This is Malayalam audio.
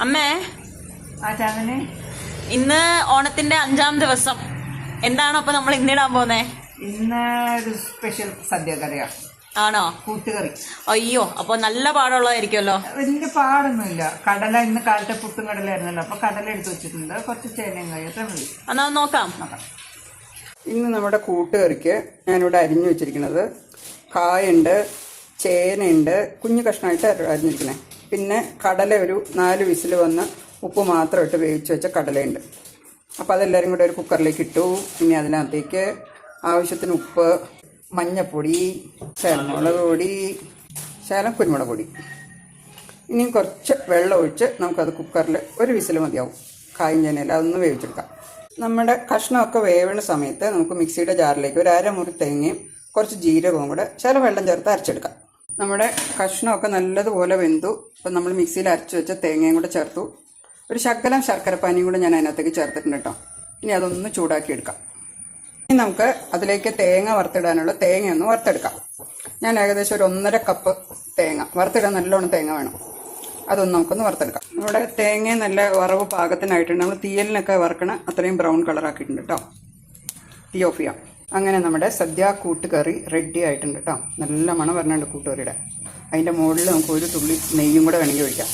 അമ്മേ. ഇന്ന് ഓണത്തിന്റെ അഞ്ചാം ദിവസം. എന്താണ് അപ്പൊ നമ്മൾ ഇന്നിടാൻ പോന്നേ? ഇന്ന് ഒരു സ്പെഷ്യൽ സദ്യ കറിയാണ്. ആണോ? കൂട്ടുകറി. അയ്യോ അപ്പൊ നല്ല പാടുള്ളതായിരിക്കുമല്ലോ. വലിയ പാടൊന്നുമില്ല. കടല ഇന്ന് കാലത്തെ പുട്ടും കടലായിരുന്നല്ലോ അപ്പൊ കടല എടുത്തു വെച്ചിട്ടുണ്ട്. കുറച്ച് ചേനയും അത്ര മതി. എന്നാ നോക്കാം. ഇന്ന് നമ്മുടെ കൂട്ടുകറിക്ക് ഞാനിവിടെ അരിഞ്ഞു വെച്ചിരിക്കുന്നത് കായുണ്ട് ചേനയുണ്ട് കുഞ്ഞു കഷ്ണമായിട്ട് അരിഞ്ഞിരിക്കണേ. പിന്നെ കടല ഒരു നാല് വിസിൽ വന്ന് ഉപ്പ് മാത്രം ഇട്ട് വേവിച്ച് വെച്ച കടലയുണ്ട്. അപ്പോൾ അതെല്ലാവരും കൂടെ ഒരു കുക്കറിലേക്ക് ഇട്ടു. ഇനി അതിനകത്തേക്ക് ആവശ്യത്തിന് ഉപ്പ് മഞ്ഞപ്പൊടി ശേലം മുളക് പൊടി ശേലം കുരുമുളക് പൊടി. ഇനിയും കുറച്ച് വെള്ളം ഒഴിച്ച് നമുക്കത് കുക്കറിൽ ഒരു വിസിൽ മതിയാവും. കായും ചേനയില്ല അതൊന്ന് വേവിച്ചെടുക്കാം. നമ്മുടെ കഷ്ണമൊക്കെ വേവണ സമയത്ത് നമുക്ക് മിക്സിയുടെ ജാറിലേക്ക് ഒരു അരമുറി തേങ്ങയും കുറച്ച് ജീരകവും കൂടെ ചില വെള്ളം ചേർത്ത് അരച്ചെടുക്കാം. നമ്മുടെ കഷ്ണമൊക്കെ നല്ലതുപോലെ വെന്തു. ഇപ്പം നമ്മൾ മിക്സിയിൽ അരച്ച് വെച്ച തേങ്ങയും കൂടെ ചേർത്തു. ഒരു ശകലം ശർക്കരപ്പാനിയും കൂടെ ഞാൻ അതിനകത്തേക്ക് ചേർത്തിട്ടുണ്ട് കേട്ടോ. ഇനി അതൊന്ന് ചൂടാക്കി എടുക്കാം ഇനി നമുക്ക് അതിലേക്ക് തേങ്ങ വറുത്തിടാനുള്ള തേങ്ങ ഒന്ന് വറുത്തെടുക്കാം. ഞാൻ ഏകദേശം ഒരു ഒന്നര കപ്പ് തേങ്ങ. വറുത്തിടാൻ നല്ലോണം തേങ്ങ വേണം. അതൊന്ന് നമുക്കൊന്ന് വറുത്തെടുക്കാം. നമ്മുടെ തേങ്ങ നല്ല വറവ് പാകത്തിനായിട്ടുണ്ട്. നമ്മൾ തീയലിനൊക്കെ വറുക്കണ അത്രയും ബ്രൗൺ കളറാക്കിയിട്ടുണ്ട് കേട്ടോ. തീ ഓഫ് ചെയ്യാം. അങ്ങനെ നമ്മുടെ സദ്യ കൂട്ടുകറി റെഡി ആയിട്ടുണ്ട് കേട്ടോ നല്ല മണം വരണുണ്ട് കൂട്ടുകറിയുടെ. അതിന്റെ മുകളിൽ നമുക്ക് ഒരു തുള്ളി നെയ്യും കൂടെ വേണമെങ്കിൽ ഒഴിക്കാം.